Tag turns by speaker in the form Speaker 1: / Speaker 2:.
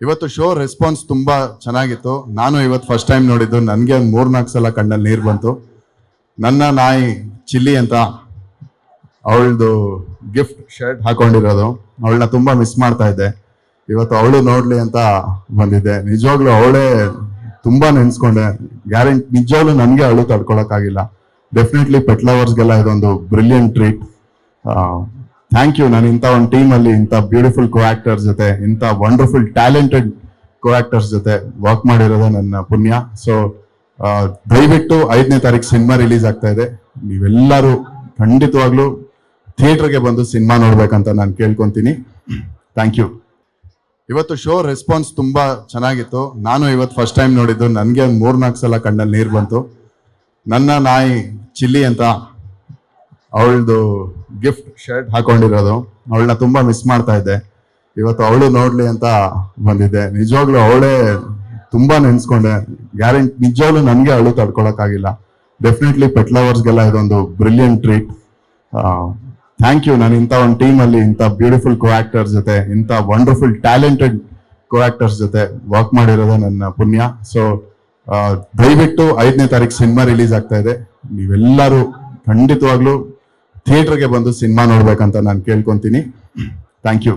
Speaker 1: ಇವತ್ತು show response ತುಂಬಾ ಚೆನ್ನಾಗಿತ್ತು. ನಾನು ಇವತ್ತು ಫಸ್ಟ್ ಟೈಮ್ ನೋಡಿದ್ದು. ನನಗೆ ಒಂದು ಮೂರ್ನಾಲ್ಕು ಸಲ ಕಣ್ಣಲ್ಲಿ ನೀರು ಬಂತು. ನನ್ನ ನಾಯಿ ಚಿಲ್ಲಿ ಅಂತ ಅವಳದು ಗಿಫ್ಟ್ ಶರ್ಟ್ ಹಾಕೊಂಡಿರೋದು. ಅವಳನ್ನ ತುಂಬಾ ಮಿಸ್ ಮಾಡ್ತಾ ಇದ್ದೆ. ಇವತ್ತು ಅವಳು ನೋಡ್ಲಿ ಅಂತ ಬಂದಿದ್ದೆ. ನಿಜವಾಗ್ಲೂ ಅವಳೇ ತುಂಬಾ ನೆನ್ಸ್ಕೊಂಡೆ. ಗ್ಯಾರಂಟಿ ನಿಜವಾಗ್ಲೂ ನನಗೆ ಅವಳು ತಡ್ಕೊಳಕ್ಕಾಗಿಲ್ಲ. ಡೆಫಿನೆಟ್ಲಿ ಪೆಟ್ ಲವರ್ಸ್ಗೆಲ್ಲ ಇದೊಂದು ಬ್ರಿಲಿಯಂಟ್ ಟ್ರೀಟ್ ಥ್ಯಾಂಕ್ ಯು ನಾನು ಇಂಥ ಒಂದು ಟೀಮಲ್ಲಿ ಇಂಥ ಬ್ಯೂಟಿಫುಲ್ ಕೋ ಆಕ್ಟರ್ಸ್ ಜೊತೆ, ಇಂಥ ವಂಡರ್ಫುಲ್ ಟ್ಯಾಲೆಂಟೆಡ್ ಕೋ ಆಕ್ಟರ್ಸ್ ಜೊತೆ ವರ್ಕ್ ಮಾಡಿರೋದೇ ನನ್ನ ಪುಣ್ಯ. ಸೊ ದಯವಿಟ್ಟು ಐದನೇ ತಾರೀಕು ಸಿನಿಮಾ ರಿಲೀಸ್ ಆಗ್ತಾ ಇದೆ. ನೀವೆಲ್ಲರೂ ಖಂಡಿತವಾಗ್ಲೂ ಥಿಯೇಟರ್ಗೆ ಬಂದು ಸಿನಿಮಾ ನೋಡ್ಬೇಕಂತ ನಾನು ಕೇಳ್ಕೊಂತೀನಿ. ಥ್ಯಾಂಕ್ ಯು ಇವತ್ತು ಶೋ ರೆಸ್ಪಾನ್ಸ್ ತುಂಬಾ ಚೆನ್ನಾಗಿತ್ತು. ನಾನು ಇವತ್ತು ಫಸ್ಟ್ ಟೈಮ್ ನೋಡಿದ್ದು. ನನಗೆ ಒಂದು ಮೂರ್ನಾಲ್ಕು ಸಲ ಕಣ್ಣಲ್ಲಿ ನೀರು ಬಂತು. ನನ್ನ ನಾಯಿ ಚಿಲ್ಲಿ ಅಂತ ಅವಳದು ಗಿಫ್ಟ್ ಶರ್ಟ್ ಹಾಕೊಂಡಿರೋದು. ಅವಳನ್ನ ತುಂಬಾ ಮಿಸ್ ಮಾಡ್ತಾ ಇದ್ದೆ. ಇವತ್ತು ಅವಳು ನೋಡ್ಲಿ ಅಂತ ಬಂದಿದ್ದೆ. ನಿಜವಾಗ್ಲೂ ಅವಳೇ ತುಂಬಾ ನೆನ್ಸ್ಕೊಂಡೆ. ಗ್ಯಾರಂಟಿ ನಿಜವಾಗ್ಲೂ ನನಗೆ ಅವಳು ತಡ್ಕೊಳಕ್ಕಾಗಿಲ್ಲ. ಡೆಫಿನೆಟ್ಲಿ ಪೆಟ್ ಲವರ್ಸ್ಗೆಲ್ಲ ಇದೊಂದು ಬ್ರಿಲಿಯಂಟ್ ಟ್ರೀಟ್ ಥ್ಯಾಂಕ್ ಯು ನಾನು ಇಂಥ ಒಂದು ಟೀಮಲ್ಲಿ ಇಂಥ ಬ್ಯೂಟಿಫುಲ್ ಕೋ ಆಕ್ಟರ್ಸ್ ಜೊತೆ, ಇಂಥ ವಂಡರ್ಫುಲ್ ಟ್ಯಾಲೆಂಟೆಡ್ ಕೋ ಆಕ್ಟರ್ಸ್ ಜೊತೆ ವರ್ಕ್ ಮಾಡಿರೋದೇ ನನ್ನ ಪುಣ್ಯ. ಸೊ ದಯವಿಟ್ಟು ಐದನೇ ತಾರೀಕು ಸಿನಿಮಾ ರಿಲೀಸ್ ಆಗ್ತಾ ಇದೆ. ನೀವೆಲ್ಲರೂ ಖಂಡಿತವಾಗ್ಲೂ ಥಿಯೇಟರ್ಗೆ ಬಂದು ಸಿನಿಮಾ ನೋಡ್ಬೇಕಂತ ನಾನು ಕೇಳ್ಕೊಂತೀನಿ. Thank you